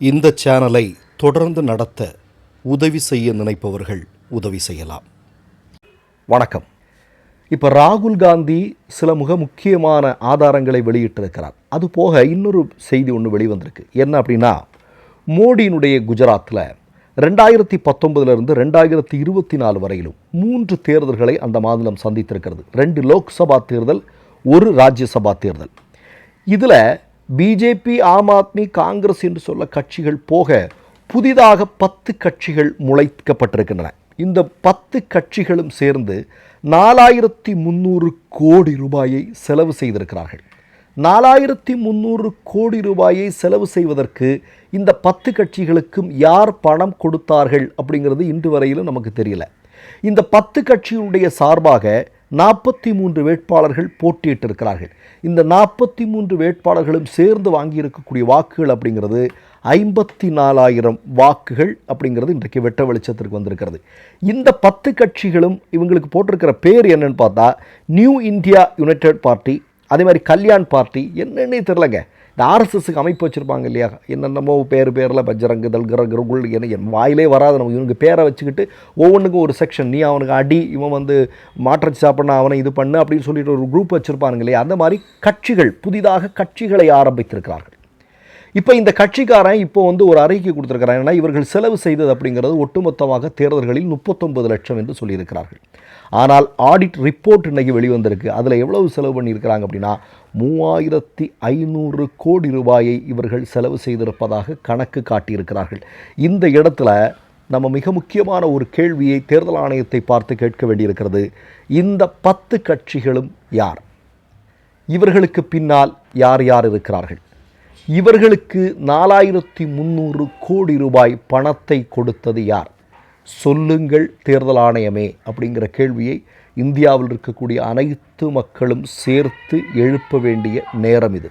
இந்த சேனலை தொடர்ந்து நடத்த உதவி செய்ய நினைப்பவர்கள் உதவி செய்யலாம். வணக்கம். இப்போ ராகுல் காந்தி சில மிக முக்கியமான ஆதாரங்களை வெளியிட்டிருக்கிறார். அது போக இன்னொரு செய்தி ஒன்று வெளிவந்திருக்கு. என்ன அப்படின்னா மோடியினுடைய குஜராத்தில் ரெண்டாயிரத்தி பத்தொன்பதுலேருந்து ரெண்டாயிரத்தி இருபத்தி நாலு வரையிலும் மூன்று தேர்தல்களை அந்த மாநிலம் சந்தித்திருக்கிறது. ரெண்டு லோக்சபா தேர்தல் ஒரு ராஜ்யசபா தேர்தல். இதில் பிஜேபி ஆம் ஆத்மி காங்கிரஸ் என்று சொல்ல கட்சிகள் போக புதிதாக பத்து கட்சிகள் முளைக்கப்பட்டிருக்கின்றன. இந்த பத்து கட்சிகளும் சேர்ந்து நாலாயிரத்தி முந்நூறு கோடி ரூபாயை செலவு செய்திருக்கிறார்கள். நாலாயிரத்தி முந்நூறு கோடி ரூபாயை செலவு செய்வதற்கு இந்த பத்து கட்சிகளுக்கும் யார் பணம் கொடுத்தார்கள் அப்படிங்கிறது இன்று வரையிலும் நமக்கு தெரியல. இந்த பத்து கட்சியினுடைய சார்பாக நாற்பத்தி மூன்று வேட்பாளர்கள் போட்டியிட்டிருக்கிறார்கள். இந்த நாற்பத்தி மூன்று வேட்பாளர்களும் சேர்ந்து வாங்கியிருக்கக்கூடிய வாக்குகள் அப்படிங்கிறது ஐம்பத்தி நாலாயிரம் வாக்குகள் அப்படிங்கிறது இன்றைக்கு வெட்ட வெளிச்சத்திற்கு வந்திருக்கிறது. இந்த பத்து கட்சிகளும் இவங்களுக்கு போட்டிருக்கிற பேர் என்னன்னு பார்த்தா நியூ இந்தியா யுனைடெட் பார்ட்டி அதே மாதிரி கல்யாண் பார்ட்டி என்னன்னே தெரிலங்க. இந்த ஆர்எஸ்எஸ்க்கு அமைப்பு வச்சுருப்பாங்க இல்லையா? என்னென்னமோ பேர் பேரில் பஜ்ரங்கு தல்கர குருகுல் என்ன என் வாயிலே வராது. நம்ம இவனுக்கு பேரை வச்சுக்கிட்டு ஒவ்வொன்றுக்கும் ஒரு செக்ஷன் நீ அவனுக்கு அடி இவன் வந்து மாற்றச்சி சாப்பிட்னா அவனை இது பண்ணு அப்படின்னு சொல்லிட்டு ஒரு குரூப் வச்சுருப்பானுங்க இல்லையா? அந்த மாதிரி கட்சிகள் புதிதாக கட்சிகளை ஆரம்பித்திருக்கிறார்கள். இப்போ இந்த கட்சிக்காரன் இப்போ வந்து ஒரு அறிக்கை கொடுத்துருக்கிறான். ஏன்னா இவர்கள் செலவு செய்தது அப்படிங்கிறது ஒட்டுமொத்தமாக தேர்தல்களில் முப்பத்தொன்பது லட்சம் என்று சொல்லியிருக்கிறார்கள். ஆனால் ஆடிட் ரிப்போர்ட் இன்னைக்கு வெளிவந்திருக்கு. அதில் எவ்வளவு செலவு பண்ணியிருக்கிறாங்க அப்படின்னா மூவாயிரத்தி ஐநூறு கோடி ரூபாயை இவர்கள் செலவு செய்திருப்பதாக கணக்கு காட்டியிருக்கிறார்கள். இந்த இடத்துல நம்ம மிக முக்கியமான ஒரு கேள்வியை தேர்தல் ஆணையத்தை பார்த்து கேட்க வேண்டியிருக்கிறது. இந்த பத்து கட்சிகளும் யார்? இவர்களுக்கு பின்னால் யார் யார் இருக்கிறார்கள்? இவர்களுக்கு நாலாயிரத்தி முந்நூறு கோடி ரூபாய் பணத்தை கொடுத்தது யார்? சொல்லுங்கள் தேர்தல் ஆணையமே அப்படிங்கிற கேள்வியை இந்தியாவில் இருக்கக்கூடிய அனைத்து மக்களும் சேர்த்து எழுப்ப வேண்டிய நேரம் இது.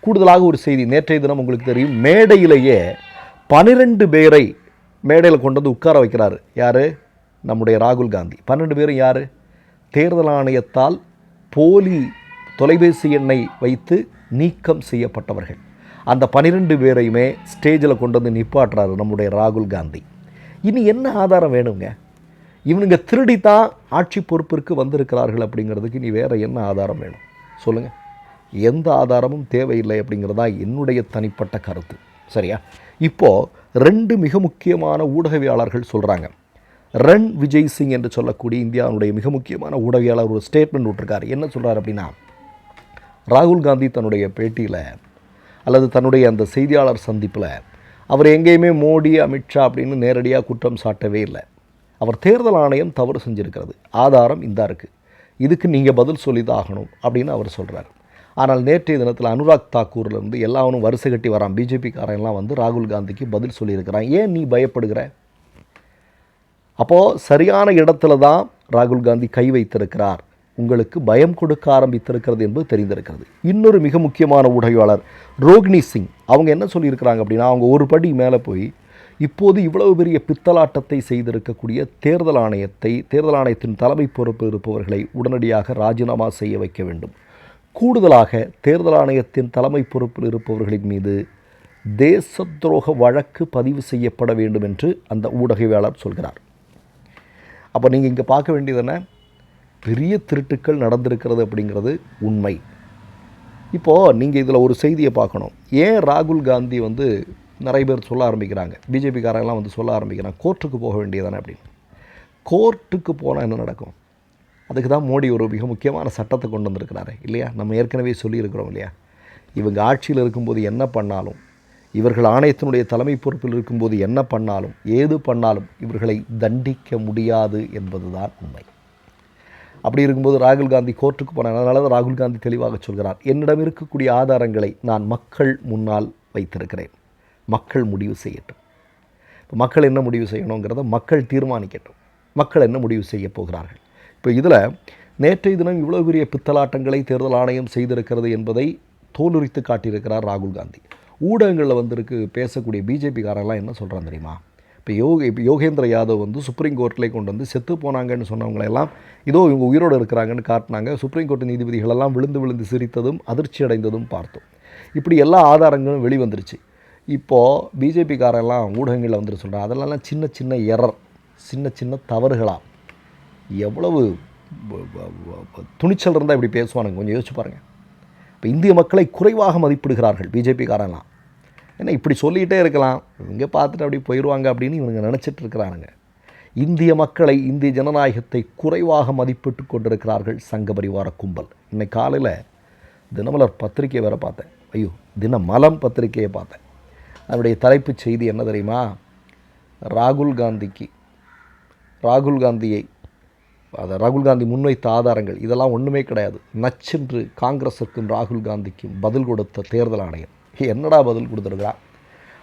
கூடுதலாக ஒரு செய்தி நேற்றைய தினம் உங்களுக்கு தெரியும் மேடையிலேயே பனிரெண்டு பேரை மேடையில் கொண்டு வந்து உட்கார வைக்கிறார். யார்? நம்முடைய ராகுல் காந்தி. பன்னெண்டு பேரும் யார்? தேர்தல் ஆணையத்தால் போலி தொலைபேசி எண்ணை வைத்து நீக்கம் செய்யப்பட்டவர்கள். அந்த பனிரெண்டு பேரையுமே ஸ்டேஜில் கொண்டு வந்து நிப்பாட்டுறாரு நம்முடைய ராகுல் காந்தி. இனி என்ன ஆதாரம் வேணுங்க? இவனுங்க திருடி தான் ஆட்சி பொறுப்பிற்கு வந்திருக்கிறார்கள் அப்படிங்கிறதுக்கு இனி வேறு என்ன ஆதாரம் வேணும்? சொல்லுங்கள் எந்த ஆதாரமும் தேவையில்லை அப்படிங்கிறது தான் என்னுடைய தனிப்பட்ட கருத்து. சரியா? இப்போது ரெண்டு மிக முக்கியமான ஊடகவியாளர்கள் சொல்கிறாங்க ரன் விஜய் சிங் என்று சொல்லக்கூடிய இந்தியாவுடைய மிக முக்கியமான ஊடகவியாளர் ஒரு ஸ்டேட்மெண்ட் விட்டுருக்காரு. என்ன சொல்கிறார் அப்படின்னா ராகுல் காந்தி தன்னுடைய பேட்டியில் அல்லது தன்னுடைய அந்த செய்தியாளர் சந்திப்பில் அவர் எங்கேயுமே மோடி அமித்ஷா அப்படின்னு நேரடியாக குற்றம் சாட்டவே இல்லை. அவர் தேர்தல் ஆணையம் தவறு செஞ்சுருக்கிறது. ஆதாரம் இந்தா இருக்குது இதுக்கு நீங்கள் பதில் சொல்லிதாகணும் அப்படின்னு அவர் சொல்கிறார் ஆனால் நேற்றைய தினத்தில் அனுராக் தாக்கூர்லேருந்து எல்லாவனும் வரிசை கட்டி வரான். பிஜேபிக்காரன்லாம் வந்து ராகுல் காந்திக்கு பதில் சொல்லியிருக்கிறான். ஏன் நீ பயப்படுகிற? அப்போது சரியான இடத்துல தான் ராகுல் காந்தி கை வைத்திருக்கிறார். உங்களுக்கு பயம் கொடுக்க ஆரம்பித்திருக்கிறது என்பது தெரிந்திருக்கிறது. இன்னொரு மிக முக்கியமான ஊடகவாளர் ரோகிணி சிங் அவங்க என்ன சொல்லியிருக்கிறாங்க அப்படின்னா அவங்க ஒரு படி மேலே போய் இப்போது இவ்வளவு பெரிய பித்தலாட்டத்தை செய்திருக்கக்கூடிய தேர்தல் ஆணையத்தை தேர்தல் ஆணையத்தின் தலைமை பொறுப்பு இருப்பவர்களை உடனடியாக ராஜினாமா செய்ய வைக்க வேண்டும். கூடுதலாக தேர்தல் ஆணையத்தின் தலைமை பொறுப்பில் இருப்பவர்களின் மீது தேச துரோக வழக்கு பதிவு செய்யப்பட வேண்டும் என்று அந்த ஊடகவியாளர் சொல்கிறார். அப்போ நீங்கள் இங்கே பார்க்க வேண்டியது என்ன? பெரிய திருட்டுக்கள் நடந்திருக்கிறது அப்படிங்கிறது உண்மை. இப்போது நீங்கள் இதில் ஒரு செய்தியை பார்க்கணும். ஏன் ராகுல் காந்தி வந்து நிறைய பேர் சொல்ல ஆரம்பிக்கிறாங்க. பிஜேபிக்காரங்களாம் வந்து சொல்ல ஆரம்பிக்கிறாங்க. கோர்ட்டுக்கு போக வேண்டியதானே அப்படின்னு. கோர்ட்டுக்கு போனால் என்ன நடக்கும்? அதுக்கு தான் மோடி ஒரு மிக முக்கியமான சட்டத்தை கொண்டு வந்திருக்கிறாரு. இல்லையா? நம்ம ஏற்கனவே சொல்லியிருக்கிறோம் இல்லையா? இவங்க ஆட்சியில் இருக்கும்போது என்ன பண்ணாலும் இவர்கள் ஆணையத்தினுடைய தலைமை பொறுப்பில் இருக்கும்போது என்ன பண்ணாலும் ஏது பண்ணாலும் இவர்களை தண்டிக்க முடியாது என்பதுதான் உண்மை. அப்படி இருக்கும்போது ராகுல் காந்தி கோர்ட்டுக்கு போனேன் அதனால ராகுல் காந்தி தெளிவாக சொல்கிறார். என்னிடம் இருக்கக்கூடிய ஆதாரங்களை நான் மக்கள் முன்னால் வைத்திருக்கிறேன். மக்கள் முடிவு செய்யட்டும். இப்போ மக்கள் என்ன முடிவு செய்யணுங்கிறத மக்கள் தீர்மானிக்கட்டும். மக்கள் என்ன முடிவு செய்ய போகிறார்கள்? இப்போ இதில் நேற்றைய தினம் இவ்வளோ பெரிய பித்தலாட்டங்களை தேர்தல் ஆணையம் செய்திருக்கிறது என்பதை தோலுரித்து காட்டியிருக்கிறார் ராகுல் காந்தி. ஊடகங்களில் வந்திருக்கு பேசக்கூடிய பிஜேபிக்காரெல்லாம் என்ன சொல்கிறான் தெரியுமா? இப்போ யோக இப்போ யோகேந்திர யாதவ் வந்து சுப்ரீம் கோர்ட்டில் கொண்டு வந்து செத்து போனாங்கன்னு சொன்னவங்களெல்லாம் இதோ இவங்க உயிரோடு இருக்கிறாங்கன்னு காட்டினாங்க. சுப்ரீம் கோர்ட் நீதிபதிகளெல்லாம் விழுந்து விழுந்து சிரித்ததும் அதிர்ச்சி அடைந்ததும் பார்த்தோம். இப்படி எல்லா ஆதாரங்களும் வெளிவந்துருச்சு. இப்போது பிஜேபிக்காரெல்லாம் ஊடகங்களில் வந்துட்டு சொல்கிறாங்க அதெல்லாம் சின்ன சின்ன எரர் சின்ன சின்ன தவறுகளாக எவ்வளவு துணிச்சல் இருந்தால் இப்படி பேசுவானுங்க. கொஞ்சம் யோசிச்சு பாருங்கள் இப்போ இந்திய மக்களை குறைவாக மதிப்பிடுகிறார்கள் பிஜேபிக்காரெல்லாம். என்ன இப்படி சொல்லிகிட்டே இருக்கலாம். இங்கே பார்த்துட்டு அப்படி போயிடுவாங்க அப்படின்னு இவங்க நினச்சிட்டு இருக்கிறானுங்க. இந்திய மக்களை இந்திய ஜனநாயகத்தை குறைவாக மதிப்பிட்டு கொண்டிருக்கிறார்கள் சங்க பரிவார கும்பல். இன்னைக்கு காலையில் தினமலர் பத்திரிக்கை வேறு பார்த்தேன். ஐயோ தினமலம் பத்திரிக்கையை பார்த்தேன். அதனுடைய தலைப்புச் செய்தி என்ன தெரியுமா? ராகுல் காந்திக்கு ராகுல் காந்தியை அதை ராகுல் காந்தி முன்வைத்த ஆதாரங்கள் இதெல்லாம் ஒன்றுமே கிடையாது. நச்சென்று காங்கிரஸுக்கும் ராகுல் காந்திக்கும் பதில் கொடுத்த தேர்தல் ஆணையம். என்னடா பதில் கொடுத்துருக்கா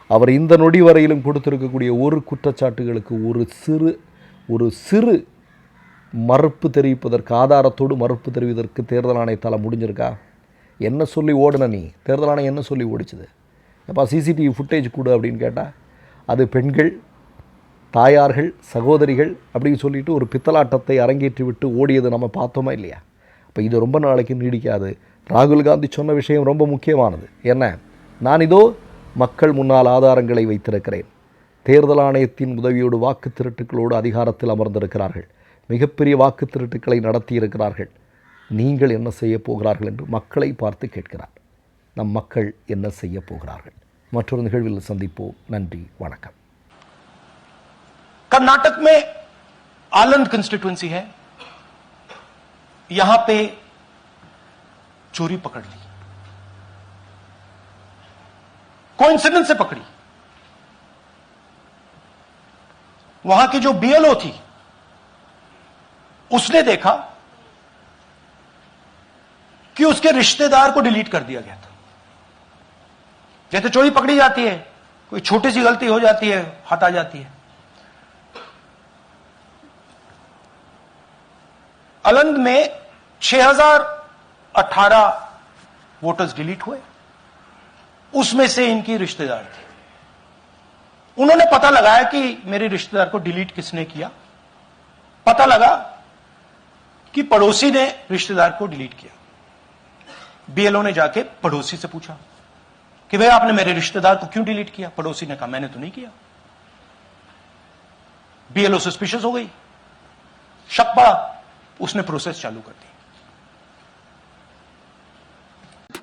அவர் இந்த நொடி வரையிலும் கொடுத்துருக்கக்கூடிய ஒரு குற்றச்சாட்டுகளுக்கு ஒரு சிறு ஒரு சிறு மறுப்பு தெரிவிப்பதற்கு ஆதாரத்தோடு மறுப்பு தெரிவிப்பதற்கு தேர்தல் ஆணையத்தால் முடிஞ்சிருக்கா? என்ன சொல்லி ஓடுன நீ? தேர்தல் ஆணையம் என்ன சொல்லி ஓடிச்சுது? எப்பா சிசிடிவி ஃபுட்டேஜ் கொடு அப்படின்னு கேட்டால் அது பெண்கள் தாயார்கள் சகோதரிகள் அப்படின்னு சொல்லிட்டு ஒரு பித்தலாட்டத்தை அரங்கேற்றி விட்டு ஓடியது நம்ம பார்த்தோமா இல்லையா? அப்போ இது ரொம்ப நாளைக்கு நீடிக்காது. ராகுல் காந்தி சொன்ன விஷயம் ரொம்ப முக்கியமானது. என்ன? நான் இதோ மக்கள் முன்னால் ஆதாரங்களை வைத்திருக்கிறேன் தேர்தல் ஆணையத்தின் உதவியோடு வாக்கு திருட்டுகளோடு அதிகாரத்தில் அமர்ந்திருக்கிறார்கள் மிகப்பெரிய வாக்கு திருட்டுக்களை நடத்தியிருக்கிறார்கள் நீங்கள் என்ன செய்ய போகிறார்கள் என்று மக்களை பார்த்து கேட்கிறார் நம் மக்கள் என்ன செய்ய போகிறார்கள் மற்றொரு நிகழ்வில் சந்திப்போம் நன்றி வணக்கம் कर्नाटक में आलंद कंस्टिट्युएंसी है यहां पे चोरी पकड़ ली कोइंसिडेंस से पकड़ी। वहाँ की जो बीएलओ थी, उसने देखा कि उसके रिश्तेदार को डिलीट कर दिया गया था। जैसे चोरी पकड़ी जाती है, कोई छोटी सी गलती हो जाती है, हटा जाती है। अलंद में 6018 वोटर्स डिलीट हुए। उसमें से इनकी रिश्तेदार थी। उन्होंने पता लगाया कि मेरे रिश्तेदार को डिलीट किसने किया। पता लगा कि पड़ोसी ने रिश्तेदार को डिलीट किया। बीएलओ ने जाके पड़ोसी से पूछा कि भाई आपने मेरे रिश्तेदार को क्यों डिलीट किया? पड़ोसी ने कहा, मैंने तो नहीं किया। बीएलओ सस्पिशियस हो गई। शक पड़ा। उसने प्रोसेस चालू कर दी।